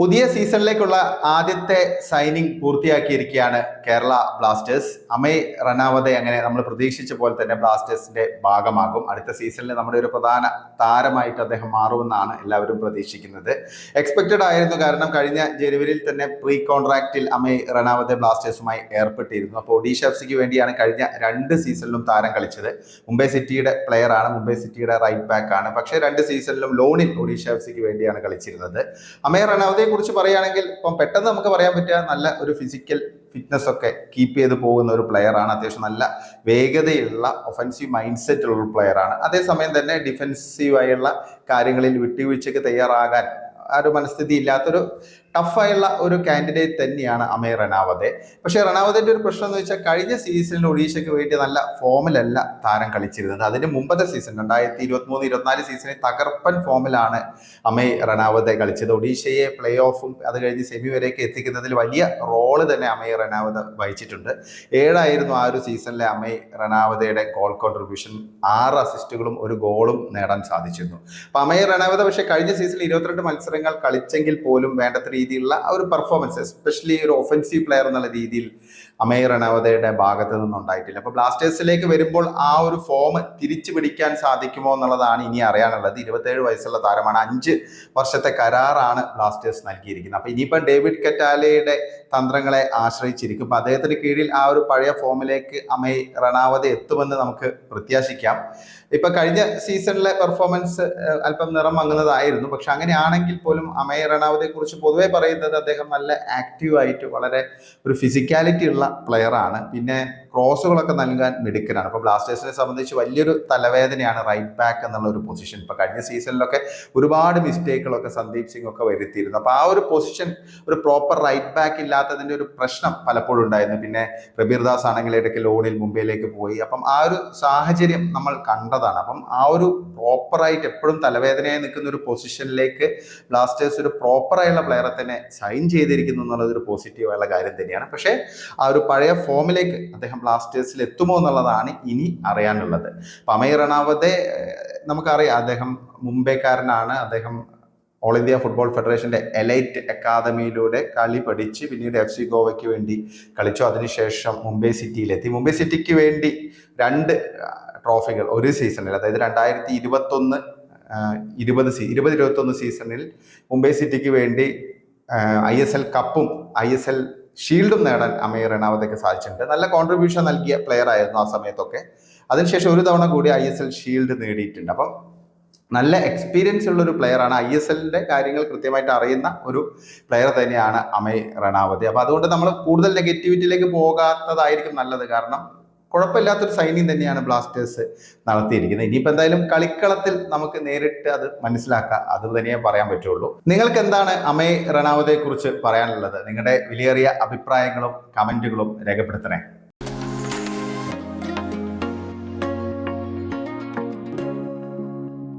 പുതിയ സീസണിലേക്കുള്ള ആദ്യത്തെ സൈനിങ് പൂർത്തിയാക്കിയിരിക്കുകയാണ് കേരള ബ്ലാസ്റ്റേഴ്സ്. അമയ് റനാവതെ അങ്ങനെ നമ്മൾ പ്രതീക്ഷിച്ച പോലെ തന്നെ ബ്ലാസ്റ്റേഴ്സിന്റെ ഭാഗമാകും. അടുത്ത സീസണിൽ നമ്മുടെ ഒരു പ്രധാന താരമായിട്ട് അദ്ദേഹം മാറുമെന്നാണ് എല്ലാവരും പ്രതീക്ഷിക്കുന്നത്. എക്സ്പെക്റ്റഡ് ആയിരുന്നു. കാരണം കഴിഞ്ഞ ജനുവരിയിൽ തന്നെ പ്രീ കോൺട്രാക്റ്റിൽ അമയ് റനാവതെ ബ്ലാസ്റ്റേഴ്സുമായി ഏർപ്പെട്ടിരുന്നു. അപ്പോൾ ഒഡീഷ എഫ് സിക്ക് വേണ്ടിയാണ് കഴിഞ്ഞ രണ്ട് സീസണിലും താരം കളിച്ചത്. മുംബൈ സിറ്റിയുടെ പ്ലെയർ ആണ്. മുംബൈ സിറ്റിയുടെ റൈറ്റ് ബാക്ക് ആണ്. പക്ഷേ രണ്ട് സീസണിലും ലോണിൽ ഒഡീഷ എഫ് സിക്ക് വേണ്ടിയാണ് കളിച്ചിരുന്നത്. അമയ് റനാവതയെ കുറിച്ച് പറയുകയാണെങ്കിൽ ഇപ്പം പെട്ടെന്ന് നമുക്ക് പറയാൻ പറ്റിയ നല്ല ഒരു ഫിസിക്കൽ ഫിറ്റ്നസ് ഒക്കെ കീപ്പ് ചെയ്ത് പോകുന്ന ഒരു പ്ലെയർ ആണ്. അത്യാവശ്യം നല്ല വേഗതയുള്ള ഒഫൻസീവ് മൈൻഡ് സെറ്റ് ഉള്ള പ്ലെയർ ആണ്. അതേസമയം തന്നെ ഡിഫെൻസീവായുള്ള കാര്യങ്ങളിൽ വിട്ടുവീഴ്ചയ്ക്ക് തയ്യാറാകാൻ ആ ഒരു മനസ്ഥിതി ഇല്ലാത്തൊരു ടഫായുള്ള ഒരു കാൻഡിഡേറ്റ് തന്നെയാണ് അമേ റണാവതെ പക്ഷേ റണാവതേന്റെ ഒരു പ്രശ്നം എന്ന് വെച്ചാൽ കഴിഞ്ഞ സീസണിൽ ഒഡീഷയ്ക്ക് വേണ്ടി നല്ല ഫോമിലല്ല താരം കളിച്ചിരുന്നത്. അതിന് മുമ്പത്തെ സീസൺ രണ്ടായിരത്തി ഇരുപത്തി മൂന്ന് ഇരുപത്തിനാല് സീസണിൽ തകർപ്പൻ ഫോമിലാണ് അമേ റണാവതെ കളിച്ചത്. ഒഡീഷയെ പ്ലേ ഓഫും അത് കഴിഞ്ഞ് സെമി വരെയൊക്കെ എത്തിക്കുന്നതിൽ വലിയ റോൾ തന്നെ അമേ റണാവത വഹിച്ചിട്ടുണ്ട്. ഏഴായിരുന്നു ആ ഒരു സീസണിലെ അമേ റണാവതയുടെ ഗോൾ കോൺട്രിബ്യൂഷൻ ആറ് അസിസ്റ്റുകളും ഒരു ഗോളും നേടാൻ സാധിച്ചിരുന്നു. അപ്പം അമേ റണാവത പക്ഷേ കഴിഞ്ഞ സീസണിൽ ഇരുപത്തിരണ്ട് മത്സരങ്ങൾ കളിച്ചെങ്കിൽ പോലും വേണ്ടത്ര രീതിയിലുള്ള ആ ഒരു പെർഫോമൻസ് എസ്പെഷ്യലി ഒരു ഒഫൻസീവ് പ്ലെയർ എന്നുള്ള രീതിയിൽ അമേ റണാവതയുടെ ഭാഗത്ത് നിന്നുണ്ടായിട്ടില്ല അപ്പോൾ ബ്ലാസ്റ്റേഴ്സിലേക്ക് വരുമ്പോൾ ആ ഒരു ഫോം തിരിച്ചു പിടിക്കാൻ സാധിക്കുമോ എന്നുള്ളതാണ് ഇനി അറിയാനുള്ളത്. ഇരുപത്തേഴ് വയസ്സുള്ള താരമാണ് അഞ്ച് വർഷത്തെ കരാറാണ് ബ്ലാസ്റ്റേഴ്സ് നൽകിയിരിക്കുന്നത്. അപ്പോൾ ഇനിയിപ്പം ഡേവിഡ് കറ്റാലയുടെ തന്ത്രങ്ങളെ ആശ്രയിച്ചിരിക്കും. അപ്പോൾ അദ്ദേഹത്തിന് കീഴിൽ ആ ഒരു പഴയ ഫോമിലേക്ക് അമേ റണാവത എത്തുമെന്ന് നമുക്ക് പ്രത്യാശിക്കാം. ഇപ്പൊ കഴിഞ്ഞ സീസണിലെ പെർഫോമൻസ് അല്പം നിറം മങ്ങുന്നതായിരുന്നു. പക്ഷെ അങ്ങനെയാണെങ്കിൽ പോലും അമേ റണാവതയെക്കുറിച്ച് കുറിച്ച് പൊതുവെ പറയുന്നത് അദ്ദേഹം നല്ല ആക്റ്റീവ് ആയിട്ട് വളരെ ഒരു ഫിസിക്കാലിറ്റി ഉള്ള പ്ലെയറാണ് പിന്നെ ക്രോസുകളൊക്കെ നൽകാൻ മിടുക്കനാണ്. അപ്പോൾ ബ്ലാസ്റ്റേഴ്സിനെ സംബന്ധിച്ച് വലിയൊരു തലവേദനയാണ് റൈറ്റ് ബാക്ക് എന്നുള്ള ഒരു പൊസിഷൻ ഇപ്പൊ കഴിഞ്ഞ സീസണിലൊക്കെ ഒരുപാട് മിസ്റ്റേക്കുകളൊക്കെ സന്ദീപ് സിംഗ് ഒക്കെ വരുത്തിയിരുന്നു. അപ്പോൾ ആ ഒരു പൊസിഷൻ ഒരു പ്രോപ്പർ റൈറ്റ് ബാക്ക് ഇല്ലാത്തതിന്റെ ഒരു പ്രശ്നം പലപ്പോഴും ഉണ്ടായിരുന്നു. പിന്നെ റബീർ ദാസ് ആണെങ്കിൽ ഇടയ്ക്ക് ലോണിൽ മുംബൈയിലേക്ക് പോയി. അപ്പം ആ ഒരു സാഹചര്യം നമ്മൾ കണ്ടതാണ്. അപ്പം ആ ഒരു പ്രോപ്പറായിട്ട് എപ്പോഴും തലവേദനയായി നിൽക്കുന്ന ഒരു പൊസിഷനിലേക്ക് ബ്ലാസ്റ്റേഴ്സ് ഒരു പ്രോപ്പറായുള്ള പ്ലെയറെ തന്നെ സൈൻ ചെയ്തിരിക്കുന്നു എന്നുള്ളത് ഒരു പോസിറ്റീവായുള്ള കാര്യം തന്നെയാണ്. പക്ഷേ ആ ഒരു പഴയ ഫോമിലേക്ക് അദ്ദേഹം ബ്ലാസ്റ്റേഴ്സിൽ എത്തുമോ എന്നുള്ളതാണ് ഇനി അറിയാനുള്ളത്. പമയ റണാവത്തെ നമുക്കറിയാം അദ്ദേഹം മുംബൈക്കാരനാണ്. അദ്ദേഹം ഓൾ ഇന്ത്യ ഫുട്ബോൾ ഫെഡറേഷന്റെ എലൈറ്റ് അക്കാദമിയിലൂടെ കളി പഠിച്ച് പിന്നീട് എഫ് സി ഗോവയ്ക്ക് വേണ്ടി കളിച്ചു. അതിനുശേഷം മുംബൈ സിറ്റിയിലെത്തി. മുംബൈ സിറ്റിക്ക് വേണ്ടി രണ്ട് ട്രോഫികൾ ഒരു സീസണിൽ അതായത് രണ്ടായിരത്തി ഇരുപത്തൊന്ന് ഇരുപത് സീ ഇരുപത് ഇരുപത്തൊന്ന് സീസണിൽ മുംബൈ സിറ്റിക്ക് വേണ്ടി ഐ എസ് എൽ കപ്പും ഐ എസ് എൽ ഷീൽഡും നേടാൻ അമീർ റണാവത്തേക്ക് സാധിച്ചിട്ടുണ്ട്. നല്ല കോൺട്രിബ്യൂഷൻ നൽകിയ പ്ലെയർ ആയിരുന്നു ആ സമയത്തൊക്കെ. അതിനുശേഷം ഒരു തവണ കൂടി ഐ എസ് എൽ ഷീൽഡ് നേടിയിട്ടുണ്ട്. അപ്പം നല്ല എക്സ്പീരിയൻസ് ഉള്ള ഒരു പ്ലെയറാണ് ഐ എസ് എല്ലിന്റെ കാര്യങ്ങൾ കൃത്യമായിട്ട് അറിയുന്ന ഒരു പ്ലെയർ തന്നെയാണ് അമയ് റണാവതി അപ്പോൾ അതുകൊണ്ട് നമ്മൾ കൂടുതൽ നെഗറ്റിവിറ്റിയിലേക്ക് പോകാത്തതായിരിക്കും നല്ലത്. കാരണം കുഴപ്പമില്ലാത്തൊരു സൈനിങ് തന്നെയാണ് ബ്ലാസ്റ്റേഴ്സ് നടത്തിയിരിക്കുന്നത്. ഇനിയിപ്പോൾ എന്തായാലും കളിക്കളത്തിൽ നമുക്ക് നേരിട്ട് അത് മനസ്സിലാക്കാം. അത് തന്നെയേ പറയാൻ പറ്റുള്ളൂ. നിങ്ങൾക്ക് എന്താണ് അമയ് റണാവതയെ കുറിച്ച് പറയാനുള്ളത്? നിങ്ങളുടെ വിലയേറിയ അഭിപ്രായങ്ങളും കമന്റുകളും രേഖപ്പെടുത്തണേ.